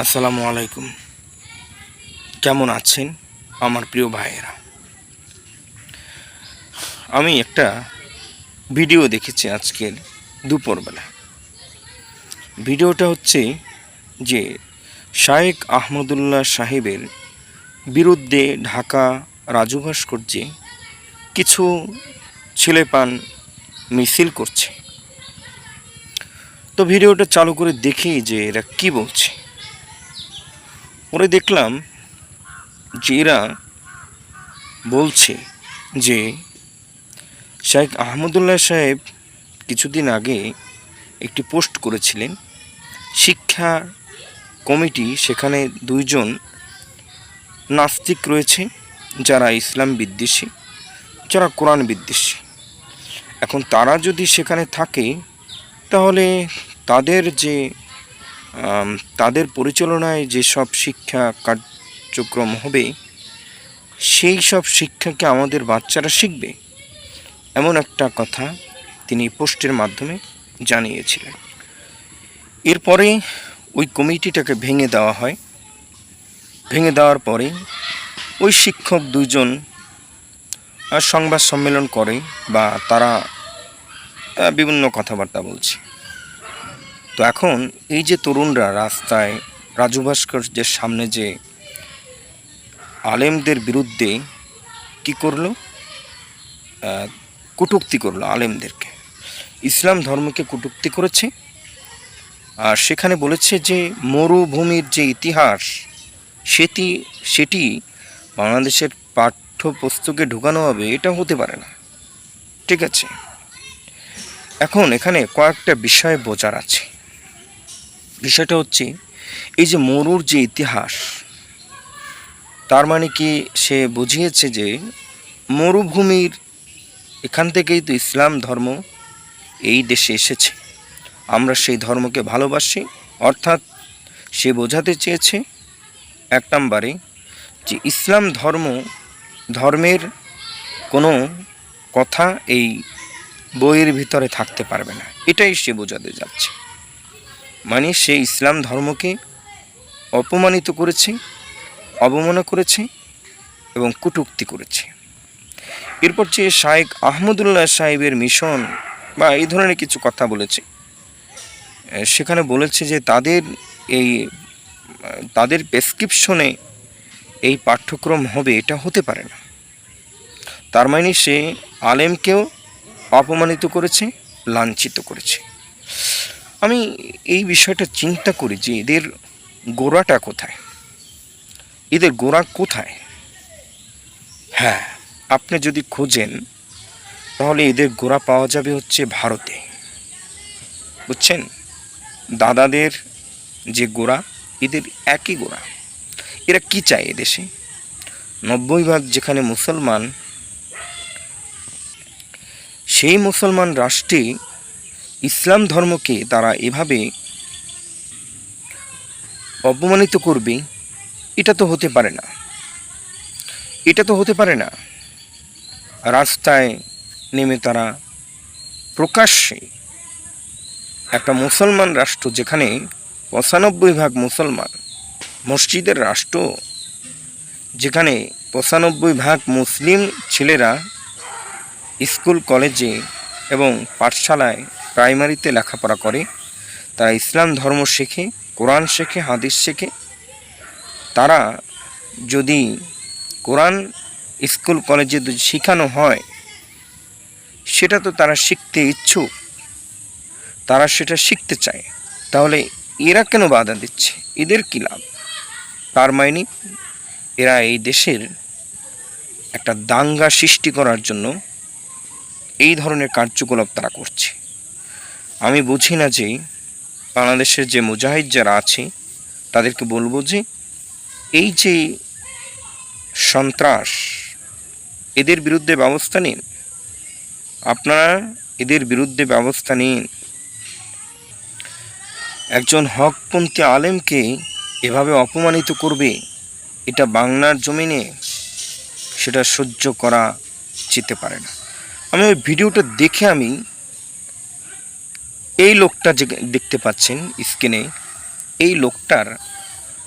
আসসালামু আলাইকুম। কেমন আছেন আমার প্রিয় ভাইয়েরা? আমি একটা ভিডিও দেখেছি আজকের দুপুরবেলা। ভিডিওটা হচ্ছে যে শায়েক আহমদুল্লাহ সাহেবের বিরুদ্ধে ঢাকা রাজু ভাস্কর্যে কিছু ছেলেপান মিছিল করছে। তো ভিডিওটা চালু করে দেখি যে এরা কি বলছে। পরে দেখলাম যে এরা বলছে যে শেখ আহমদুল্লাহ সাহেব কিছুদিন আগে একটি পোস্ট করেছিলেন, শিক্ষা কমিটি, সেখানে দুইজন নাস্তিক রয়েছে যারা ইসলাম বিদ্বেষী, যারা কোরআন বিদ্বেষী। এখন তারা যদি সেখানে থাকে, তাহলে তাদের যে তাদের পরিচালনায় যেসব শিক্ষা কার্যক্রম হবে সেই সব শিক্ষাকে আমাদের বাচ্চারা শিখবে এমন একটা কথা তিনি পোস্টের মাধ্যমে জানিয়েছিলেন। এরপরে ওই কমিটিটাকে ভেঙে দেওয়া হয়। ভেঙে দেওয়ার পরে ওই শিক্ষক দুইজন আহ, সংবাদ সম্মেলন করে বা তারা বিভিন্ন কথাবার্তা বলছে। তো এখন এই যে তরুণরা রাস্তায় রাজু ভাস্কর্যের সামনে যে আলেমদের বিরুদ্ধে কি করল? কটূক্তি করল আলেমদেরকে। ইসলাম ধর্মকে কটূক্তি করেছে। আর সেখানে বলেছে যে মরুভূমির যে ইতিহাস, সেটি সেটি বাংলাদেশের পাঠ্যপুস্তকে ঢুকানো হবে, এটা হতে পারে না। ঠিক আছে? এখন এখানে কয়েকটা বিষয় বোঝার আছে। বিষয়টা হচ্ছে, এই যে মরুর যে ইতিহাস, তার মানে কি সে বুঝিয়েছে যে মরুভূমির এখান থেকেই তো ইসলাম ধর্ম এই দেশে এসেছে। আমরা সেই ধর্মকে ভালোবাসি, অর্থাৎ সে বোঝাতে চেয়েছে এক নম্বরে যে ইসলাম ধর্ম, ধর্মের কোনো কথা এই বইয়ের ভিতরে থাকতে পারবে না। এটাই সে বোঝাতে যাচ্ছে। মানে সে ইসলাম ধর্মকে অপমানিত করেছে, অবমাননা করেছে এবং কটূক্তি করেছে। এরপর যে শায়েক আহমদুল্লাহ সাহেবের মিশন বা এই ধরনের কিছু কথা বলেছে, সেখানে বলেছে যে তাদের এই, তাদের প্রেসক্রিপশনে এই পাঠ্যক্রম হবে, এটা হতে পারে না। তার মানে সে আলেমকেও অপমানিত করেছে, লাঞ্ছিত করেছে। আমি এই বিষয়টা চিন্তা করি যে এদের গোড়াটা কোথায়? এদের গোড়া কোথায়? হ্যাঁ আপনি যদি খোঁজেন, তাহলে এদের গোড়া পাওয়া যাবে হচ্ছে ভারতে। বুঝছেন? দাদাদের যে গোড়া, এদের একই গোড়া। এরা কি চায় এদেশে নব্বই ভাগ যেখানে মুসলমান, সেই মুসলমান রাষ্ট্রে ইসলাম ধর্মকে তারা এভাবে অপমানিত করবে, এটা তো হতে পারে না। এটা তো হতে পারে না। রাস্তায় নেমে তারা প্রকাশ্যে একটা মুসলমান রাষ্ট্র যেখানে পঁচানব্বই ভাগ মুসলমান মসজিদের রাষ্ট্র, যেখানে পঁচানব্বই ভাগ মুসলিম ছেলেরা স্কুল, কলেজে এবং পাঠশালায় প্রাইমারিতে লেখাপড়া করে। তারা ইসলাম ধর্ম শেখে, কোরআন শেখে, হাদিস শেখে। তারা যদি কোরআন স্কুল, কলেজে শেখানো হয়, সেটা তো তারা শিখতে ইচ্ছুক। তারা সেটা শিখতে চায়। তাহলে এরা কেন বাধা দিচ্ছে? এদের কী লাভ? তার মানে এরা এই দেশের একটা দাঙ্গা সৃষ্টি করার জন্য এই ধরনের কার্যকলাপ তারা করছে। আমি বুঝি না যে বাংলাদেশের যে মুজাহিদ যারা আছে, তাদেরকে বলব যে এই যে সন্ত্রাস, এদের বিরুদ্ধে ব্যবস্থা নিন। আপনারা এদের বিরুদ্ধে ব্যবস্থা নিন। একজন হকপন্থী আলেমকে এভাবে অপমানিত করবে, এটা বাংলার জমিনে সেটা সহ্য করা যেতে পারে না। আমি ওই ভিডিওটা দেখে আমি এই লোকটা যে দেখতে পাচ্ছেন স্ক্রিনে, এই লোকটার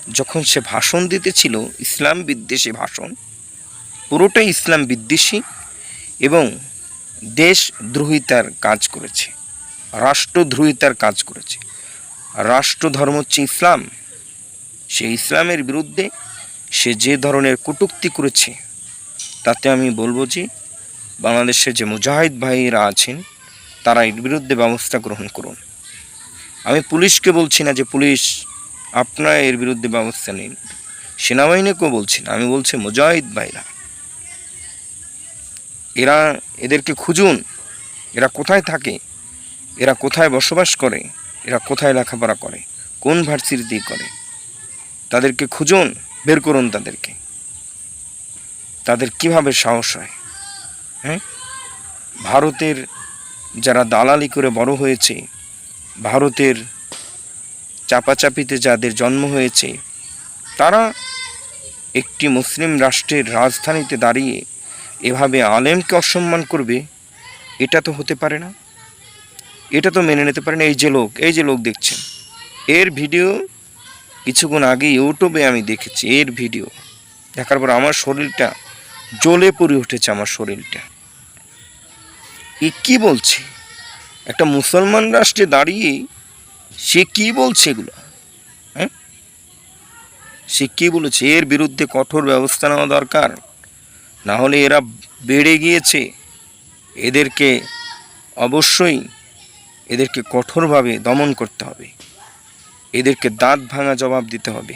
যখন সে ভাষণ দিতেছিল, ইসলাম বিদ্বেষী ভাষণ, পুরোটাই ইসলাম বিদ্বেষী এবং দেশদ্রোহিতার কাজ করেছে রাষ্ট্রদ্রোহিতার কাজ করেছে। রাষ্ট্রধর্ম হচ্ছে ইসলাম। সে ইসলামের বিরুদ্ধে সে যে ধরনের কটূক্তি করেছে, তাতে আমি বলব যে বাংলাদেশের যে মুজাহিদ ভাইরা আছেন তারা এর বিরুদ্ধে ব্যবস্থা গ্রহণ করুন। আমি পুলিশকে বলছি না যে পুলিশ আপনারা এর বিরুদ্ধে ব্যবস্থা নিন। সেনাবাহিনীকেও বলছি না, আমি বলছি মুজাহিদ ভাইরা। এরা এদেরকে খুঁজুন, এরা কোথায় থাকে, এরা কোথায় বসবাস করে, এরা কোথায় লেখাপড়া করে, কোন ভার্সিটিতে করে। তাদেরকে খুঁজুন, বের করুন তাদেরকে। তাদের কীভাবে সাহস হয় হ্যাঁ? ভারতের যারা দালালি করে বড় হয়েছে, ভারতের চাপাচাপিতে যাদের জন্ম হয়েছে, তারা একটি মুসলিম রাষ্ট্রের রাজধানীতে দাঁড়িয়ে এভাবে আলেমকে অসম্মান করবে, এটা তো হতে পারে না। এটা তো মেনে নিতে পারে না। এই যে লোক, এই যে লোক দেখছেন, এর ভিডিও কিছুক্ষণ আগে ইউটিউবে আমি দেখেছি, এর ভিডিও। দেখার পর আমার শরীরটা জ্বলে পড়ে উঠেছে, আমার শরীরটা। এ কি বলছে? একটা মুসলমান রাষ্ট্রে দাঁড়িয়ে সে কি বলছে এগুলো? হ্যাঁ? সে কি বলেছে? এর বিরুদ্ধে কঠোর ব্যবস্থা নেওয়া দরকার। না হলে এরা বেড়ে গিয়েছে। এদেরকে অবশ্যই এদেরকে কঠোরভাবে দমন করতে হবে। এদেরকে দাঁত ভাঙা জবাব দিতে হবে।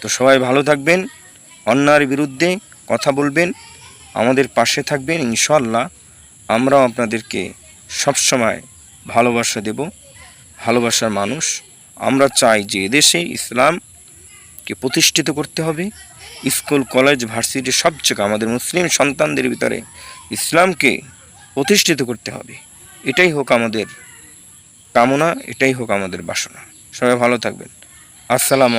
তো সবাই ভালো থাকবেন। অন্যায়ের বিরুদ্ধে কথা বলবেন। আমাদের পাশে থাকবেন। ইনশাল্লাহ আমরাও আপনাদেরকে সবসময় ভালোবাসা দেব, ভালোবাসার মানুষ। আমরা চাই যে এদেশে ইসলামকে প্রতিষ্ঠিত করতে হবে। স্কুল, কলেজ, ভার্সিটি সব জায়গায় আমাদের মুসলিম সন্তানদের ভিতরে ইসলামকে প্রতিষ্ঠিত করতে হবে। এটাই হোক আমাদের কামনা, এটাই হোক আমাদের বাসনা। সবাই ভালো থাকবেন। আসসালামু